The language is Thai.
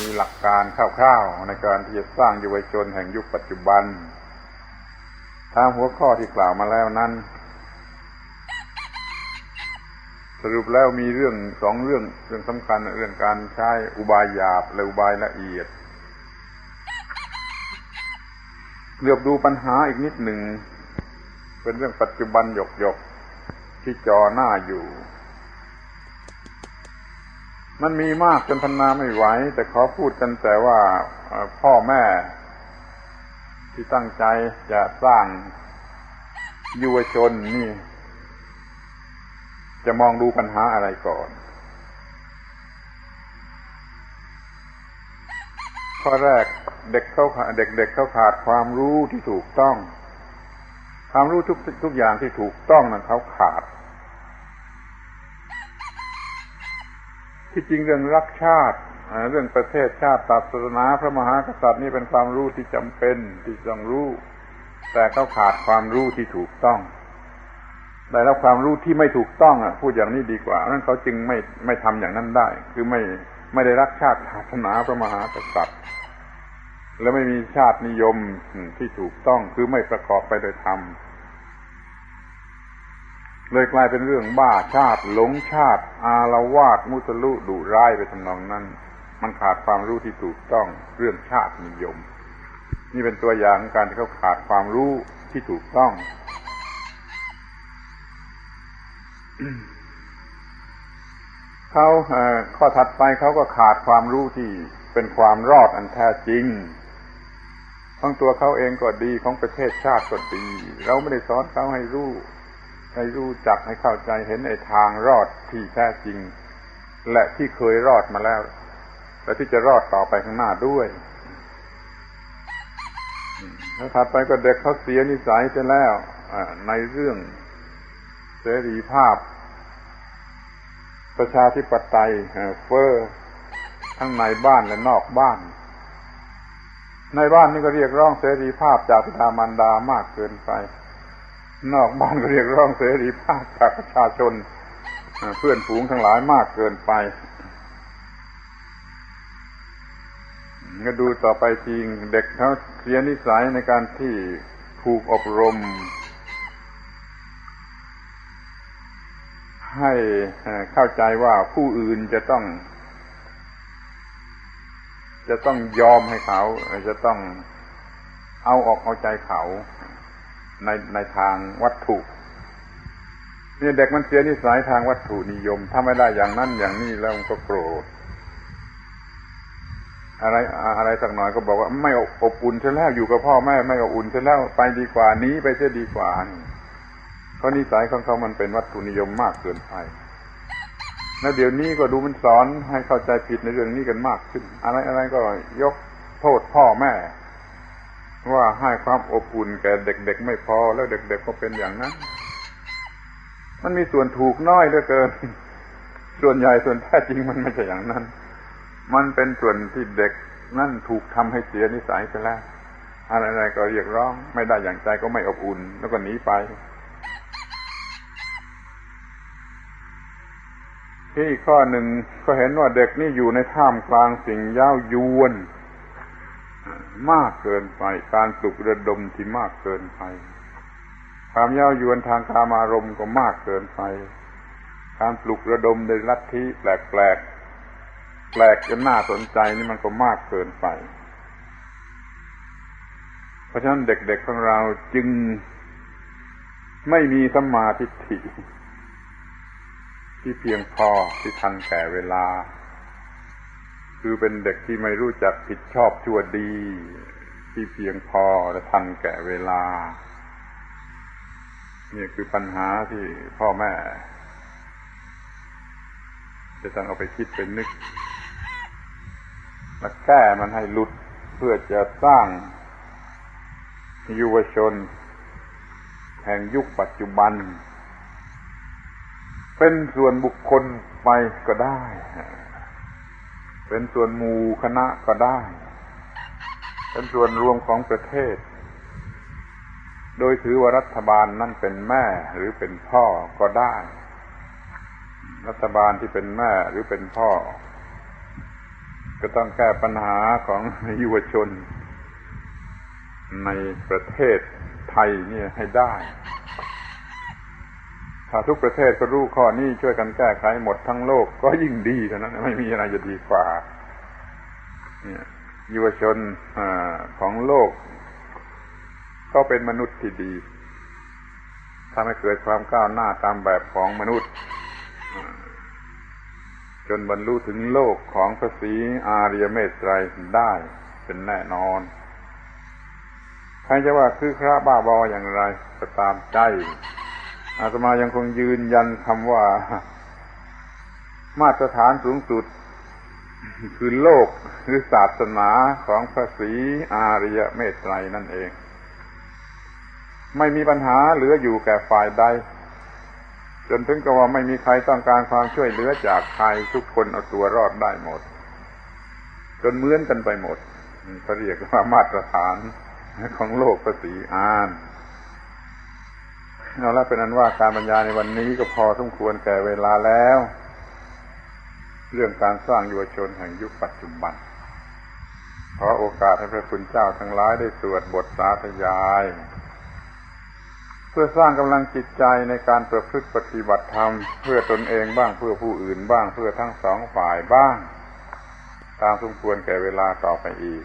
มีหลักการคร่าวๆในการที่จะสร้างเยาวชนแห่งยุคปัจจุบันตามหัวข้อที่กล่าวมาแล้วนั้น สรุปแล้วมีเรื่องสองเรื่องเรื่องสำคัญเรื่องการใช้อุบายหยาบและอุบายละเอียดเหลือบดูปัญหาอีกนิดหนึ่ง เป็นเรื่องปัจจุบันหยกหยกๆที่จอหน้าอยู่ มันมีมากจนพันนาไม่ไหว แต่ขอพูดกันแต่ว่าพ่อแม่ ที่ตั้งใจจะสร้างยุวชนนี่ จะมองดูปัญหาอะไรก่อน ข้อแรกเด็กเขาขาเด็กๆเขาขาดความรู้ที่ถูกต้อง ความรู้ทุกทุกอย่างที่ถูกต้องนั้นเขาขาด ที่จริงเรื่องรักชาติเรื่องประเทศชาติศาสนาพระมหากษัตริย์นี่เป็นความรู้ที่จำเป็นที่ต้องรู้ แต่เขาขาดความรู้ที่ถูกต้องได้รับความรู้ที่ไม่ถูกต้องอะพูดอย่างนี้ดีกว่านั้นเขาจึงไม่ไม่ทำอย่างนั้นได้ คือไม่ไม่ได้รักชาติศาสนาพระมหากษัตริย์ และไม่มีชาตินิยมที่ถูกต้องคือไม่ประกอบไปโดยธรรม เลยกลายเป็นเรื่องบ้าชาติ หลงชาติ อาละวาดมุตลุดุร้ายไปทำนองนั้น มันขาดความรู้ที่ถูกต้องเรื่องชาตินิยม นี่เป็นตัวอย่างของการที่เขาขาดความรู้ที่ถูกต้องเขาข้อถัดไปเขาก็ขาดความรู้ที่เป็นความรอดอันแท้จริงของตัวเขาเองก็ดีของประเทศชาติก็ดี เราไม่ได้สอนเขาให้รู้ ให้รู้จักให้เข้าใจเห็นในทางรอดที่แท้จริง และที่เคยรอดมาแล้ว และที่จะรอดต่อไปข้างหน้าด้วยแล้วถัดไปก็เด็กเขาเสียนิสัยไปแล้วในเรื่องเสรีภาพ ประชาธิปไตยเฟอ้อทั้งในบ้านและนอกบ้าน ในบ้านนี่ก็เรียกร้องเสรีภาพจากพิธามารดามากเกินไป นอกบ้านก็เรียกร้องเสรีภาพจากประชาชนเพื่อนฝูงทั้งหลายมากเกินไปก็ดูต่อไปจริงเด็กเขาเสียนิสัยในการที่ถูกอบรม ให้เข้าใจว่าผู้อื่นจะต้อง จะต้องยอมให้เขา จะต้องเอาออกเอาใจเขา ในในทางวัตถุนี่เด็กมันเสียนิสัยทางวัตถุนิยมถ้าไม่ได้อย่างนั้นอย่างนี้แล้วมันก็โกรธอะไรอะไรสักหน่อยก็บอกว่าไม่อบอุ่นใช่แล้วอยู่กับพ่อแม่ไม่อบอุ่นใช่แล้วไปดีกว่านี้ไปเสียดีกว่าเพราะนิสัยของเขามันเป็นวัตถุนิยมมากเกินไปแล้วเดี๋ยวนี้ก็ดูมันสอนให้เข้าใจผิดในเรื่องนี้กันมากขึ้น อะไรอะไรก็ยกโทษพ่อแม่ ว่าให้ความอบอุ่นแก่เด็กๆไม่พอแล้วเด็กๆก็เป็นอย่างนั้น มันมีส่วนถูกน้อยเหลือเกิน ส่วนใหญ่ส่วนแท้จริงมันไม่ใช่อย่างนั้น มันเป็นส่วนที่เด็กนั่นถูกทำให้เสียนิสัยไปแล้วอะไรๆก็เรียกร้อง ไม่ได้อย่างใจก็ไม่อบอุ่น แล้วก็หนีไป ที่ข้อหนึ่งก็เห็นว่าเด็กนี่อยู่ในท่ามกลางสิ่งย้ายวน มากเกินไป การปลุกระดมที่มากเกินไป ความเย้ายวนทางกามารมณ์ก็มากเกินไป การปลุกระดมในลัทธิแปลกๆแปลกจนน่าสนใจนี่มันก็มากเกินไป เพราะฉะนั้นเด็กๆของเราจึงไม่มีสัมมาทิฏฐิที่เพียงพอที่ทันแก่เวลา คือเป็นเด็กที่ไม่รู้จักผิดชอบชั่วดี ที่เพียงพอและทันแก่เวลานี่คือปัญหาที่พ่อแม่ จะต้องเอาไปคิดเป็นนึกและแก้มันให้หลุดเพื่อจะสร้างยุวชน แห่งยุคปัจจุบัน เป็นส่วนบุคคลไปก็ได้ เป็นส่วนหมู่คณะก็ได้ เป็นส่วนรวมของประเทศ โดยถือว่ารัฐบาลนั่นเป็นแม่หรือเป็นพ่อก็ได้ รัฐบาลที่เป็นแม่หรือเป็นพ่อ ก็ต้องแก้ปัญหาของยุวชน ในประเทศไทยเนี่ยให้ได้ ถ้าทุกประเทศก็รู้ข้อนี้ช่วยกันแก้ไขหมดทั้งโลกก็ยิ่งดีเท่านั้นไม่มีอะไรจะดีกว่าเนี่ยยุวชนอของโลก ก็เป็นมนุษย์ที่ดีทำให้เกิดความก้าวหน้าตามแบบของมนุษย์ จนบรรลุถึงโลกของพระศรีอารียเมตไตรได้เป็นแน่นอน ใครจะว่าคือคราบ้าบออย่างไรก็ตามใจ อาตมายังคงยืนยันคำว่า มาตรฐานสูงสุด คือโลกหรือศาสนาของพระศรีอาริยเมตไตรนั่นเอง ไม่มีปัญหาเหลืออยู่แก่ฝ่ายใด จนถึงกับว่าไม่มีใครต้องการความช่วยเหลือจากใครทุกคนเอาตัวรอดได้หมด จนเหมือนกันไปหมดเขาเรียกว่ามาตรฐานของโลกภาษีอาน เอาละเป็นอันว่าการบรรยายในวันนี้ก็พอสมควรแก่เวลาแล้ว เรื่องการสร้างยุวชนแห่งยุคปัจจุบันขอโอกาสให้พระคุณเจ้าทั้งหลายได้สวดบทสาธยาย เพื่อสร้างกำลังจิตใจในการประพฤติปฏิบัติธรรม เพื่อตนเองบ้างเพื่อผู้อื่นบ้างเพื่อทั้งสองฝ่ายบ้าง ตามสมควรแก่เวลาต่อไปอีก